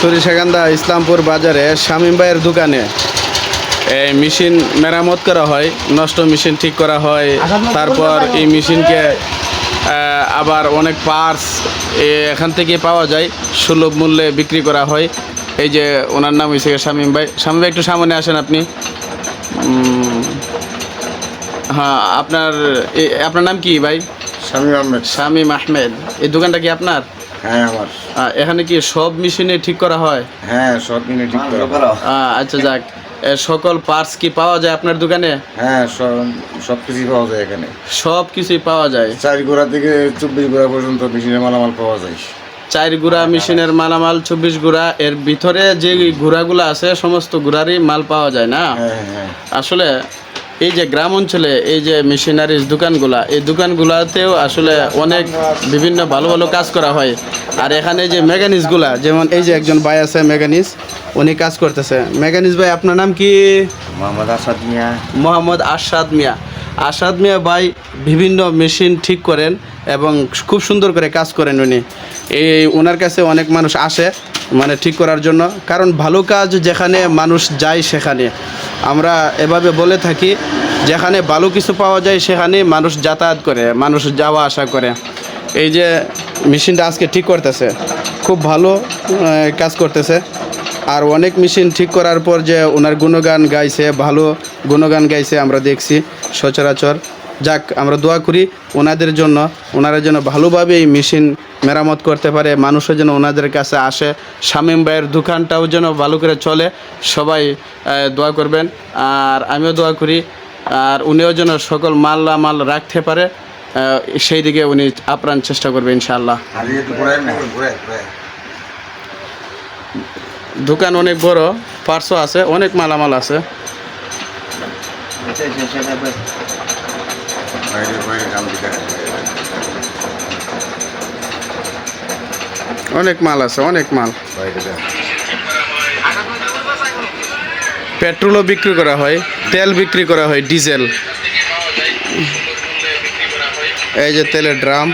সরিষাকান্দা ইসলামপুর বাজারে শামীম ভাইয়ের দোকানে। এই মেশিন মেরামত করা হয় নষ্ট মেশিন ঠিক করা হয় তারপর এই মেশিনকে আবার অনেক পার্টস এখান থেকে পাওয়া যায় সুলভ মূল্যে বিক্রি করা হয়। এই যে ওনার নাম হয়েছে শামীম ভাই। শামীম ভাই একটু সামনে আসেন আপনি। হ্যাঁ আপনার আপনার নাম কি ভাই? স্বামী আহমেদ। শামীম আহমেদ। এই দোকানটা কি আপনার? হ্যাঁ আমার। এখানে কি সব মেশিনে ঠিক করা হয়? হ্যাঁ সব কিনে ঠিক করা হয়। আচ্ছা যাক। সকল পার্টস কি পাওয়া যায় আপনার দোকানে? হ্যাঁ সব কিছুই পাওয়া যায় এখানে। সব কিছুই পাওয়া যায়? চার গোড়া থেকে চব্বিশ গোড়া পর্যন্ত মেশিনের মালামাল পাওয়া যায়। চার গুড়া মেশিনের মালামাল চব্বিশ গুড়া এর ভিতরে যে গুড়াগুলো আছে সমস্ত গুড়ারই মাল পাওয়া যায় না? হ্যাঁ হ্যাঁ। আসলে এই যে গ্রাম অঞ্চলে এই যে মেশিনারিজ দোকানগুলা এই দোকানগুলাতেও আসলে অনেক বিভিন্ন ভালো ভালো কাজ করা হয়। আর এখানে যে মেকানিক্সগুলা যেমন এই যে একজন ভাই আছে মেকানিক্স উনি কাজ করতেছে। মেকানিক্স ভাই আপনার নাম কি? মোহাম্মদ আসাদ মিয়া। মোহাম্মদ আসাদ মিয়া। আসাদ মিয়া ভাই বিভিন্ন মেশিন ঠিক করেন এবং খুব সুন্দর করে কাজ করেন উনি। এই ওনার কাছে অনেক মানুষ আসে মানে ঠিক করার জন্য। কারণ ভালো কাজ যেখানে মানুষ যায় সেখানে। আমরা এভাবে বলে থাকি যেখানে ভালো কিছু পাওয়া যায়, সেখানে মানুষ যাতায়াত করে, মানুষ যাওয়া আসা করে। এই যে মেশিনটা আজকে ঠিক করতেছে, খুব ভালো কাজ করতেছে। আর অনেক মেশিন ঠিক করার পর যে ওনার গুণগান গাইছে, ভালো গুণগান গাইছে আমরা দেখছি সচরাচর। যাক, আমরা দোয়া করি ওনাদের জন্য, ওনারা যেন ভালোভাবে এই মেশিন মেরামত করতে পারে, মানুষও যেন ওনাদের কাছে আসে। শামীম ভাইয়ের দোকানটাও যেন ভালো করে চলে, সবাই দোয়া করবেন। আর আমিও দোয়া করি আর উনিও যেন সকল মাল মাল রাখতে পারে সেই দিকে উনি আপ্রাণ চেষ্টা করবে ইনশাআল্লাহ। দোকান অনেক বড় পার্সও আছে অনেক মালামাল আছে। অনেক মাল আছে অনেক মাল। পেট্রোলও বিক্রি করা হয় তেল বিক্রি করা হয় ডিজেল। এই যে তেলের ড্রাম।